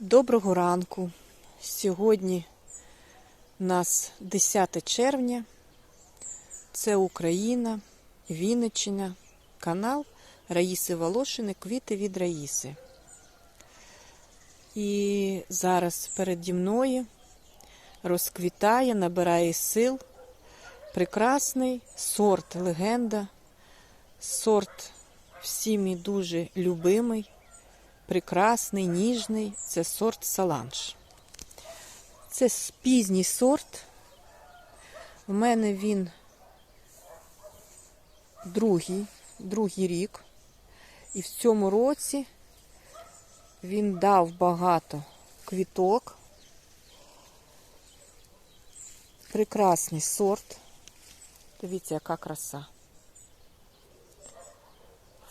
Доброго ранку. Сьогодні у нас 10 червня. Це Україна, Вінниччина, канал Раїси Волошини Квіти від Раїси. І зараз переді мною розквітає, набирає сил прекрасний сорт легенда, сорт всіми дуже любимий прекрасний, ніжний це сорт саланж. Це пізній сорт. У мене він другий, другий рік. І в цьому році він дав багато квіток. Прекрасний сорт. Дивіться, яка краса.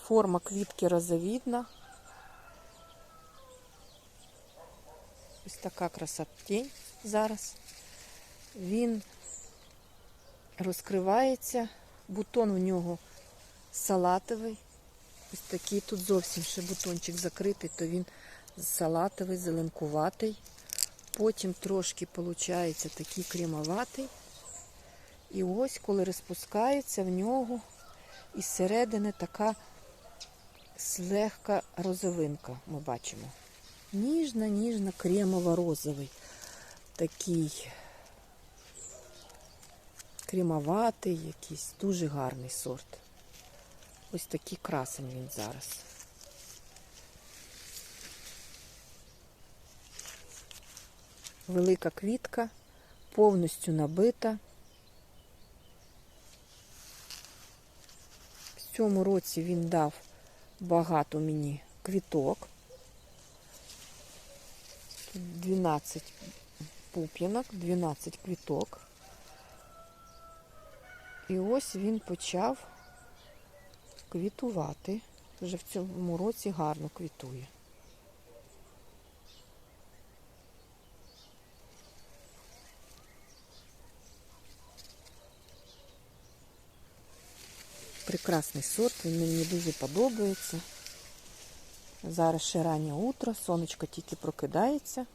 Форма квітки розовідна. Ось така красотень зараз. Він розкривається, бутон у нього салатовий. Ось такий тут зовсім ще бутончик закритий, то він салатовий, зеленкуватий. Потім трошки виходить такий кремоватий. І ось, коли розпускається, в нього із середини така злегка розовинка, ми бачимо ніжно-ніжно кремово-розовий. Такий кремоватий, якийсь дуже гарний сорт. Ось такий красень він зараз. Велика квітка, повністю набита. В цьому році він дав багато мені квіток. 12 пуп'янок, 12 квіток. І ось він почав квітувати. Вже в цьому році гарно квітує. Прекрасний сорт, він мені дуже подобається. Зараз ще раннє утро, сонечко тільки прокидається.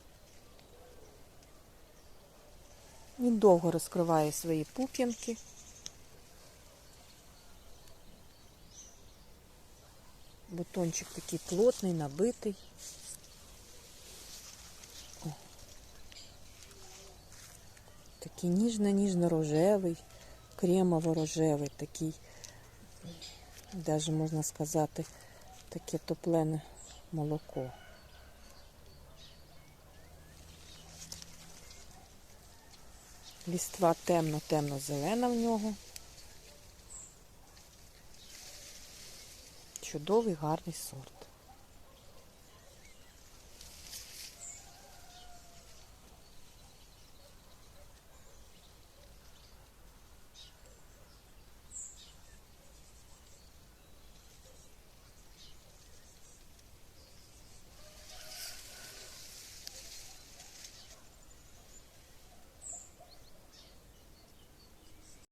Він довго розкриває свої пуп'янки. Бутончик такий плотний, набитий. О. Такий ніжно-ніжно-рожевий, кремово-рожевий, такий, навіть можна сказати, таке топлене молоко. Ліства темно-темно-зелена в нього. Чудовий гарний сорт.